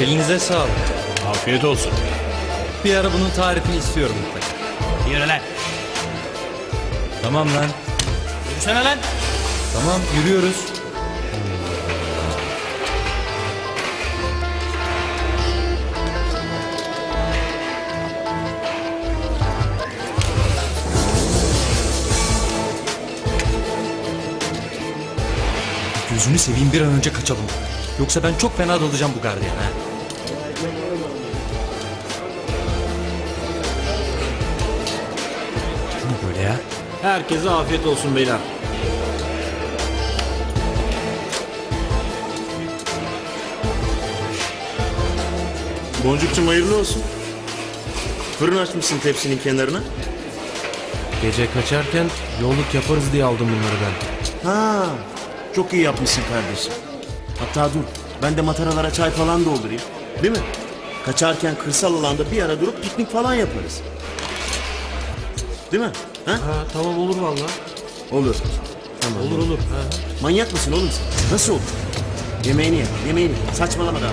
Elinize sağlık. Afiyet olsun. Bir ara bunun tarifini istiyorum mutlaka. Yürü lan. Tamam lan. Yürüsene lan. Tamam yürüyoruz. Gözünü seveyim bir an önce kaçalım. Yoksa ben çok fena dalacağım bu gardiyana. Ne böyle ya? Herkese afiyet olsun beyler. Boncukçum hayırlı olsun. Fırın açmışsın tepsinin kenarına. Gece kaçarken yolluk yaparız diye aldım bunları ben. Ha, çok iyi yapmışsın kardeşim. Hatta dur, ben de mataralara çay falan doldurayım. Değil mi? Kaçarken kırsal alanda bir ara durup piknik falan yaparız. Değil mi? Ha? Ha tamam olur valla. Olur. Tamam. Olur olur. Ha. Manyak mısın oğlum sen? Nasıl olur? Yemeğini ye, yemeğini. Saçmalama daha.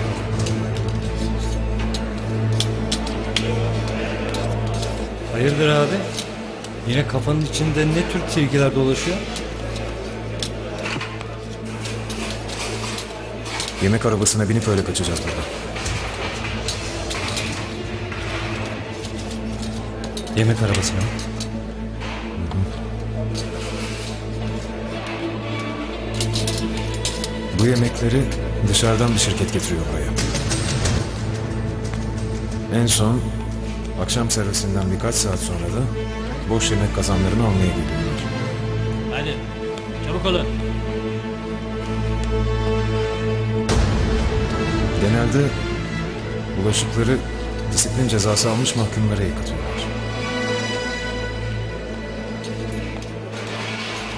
Hayırdır abi? Yine kafanın içinde ne tür tilkiler dolaşıyor? Yemek arabasına binip öyle kaçacağız burada. Yemek arabasına. mı? Bu yemekleri dışarıdan bir şirket getiriyor buraya. En son akşam servisinden birkaç saat sonra da boş yemek kazanlarını almaya geliyorlar. Hadi. Çabuk olun. Genelde bulaşıkları disiplin cezası almış mahkumlara yıkatıyorlar.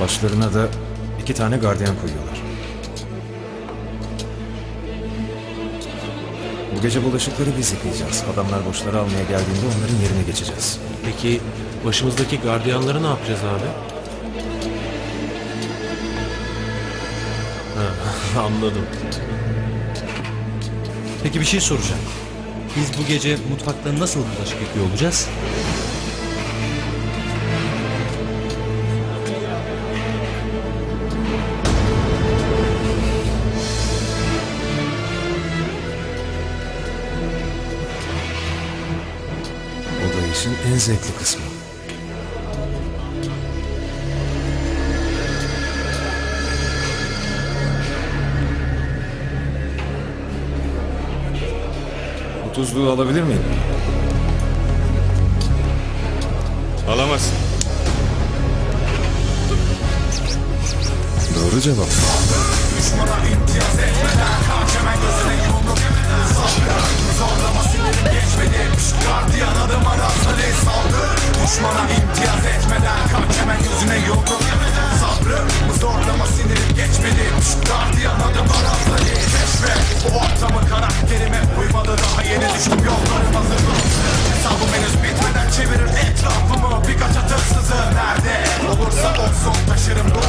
Başlarına da iki tane gardiyan koyuyorlar. Bu gece bulaşıkları biz yıkayacağız. Adamlar boşları almaya geldiğinde onların yerine geçeceğiz. Peki başımızdaki gardiyanları ne yapacağız abi? Ha, anladım. Peki bir şey soracağım. Biz bu gece mutfakta nasıl bulaşık yıkıyor olacağız? İşin en zevkli kısmı. Bu tuzluğu alabilir miyim? Alamazsın. Doğru cevap. Düşmana imtiyaz etmeden kaç hemen yüzüne yumruk Sabrı zorlama sinirim geçmedi Gardiyan adım arazali Keşfe bu ortamı karakterime uymadı Daha yeni düştüm yollarım hazır Hesabım henüz bitmeden çevirir etrafımı Birkaç atırsızı nerede olursa olsun Taşırım ruhumu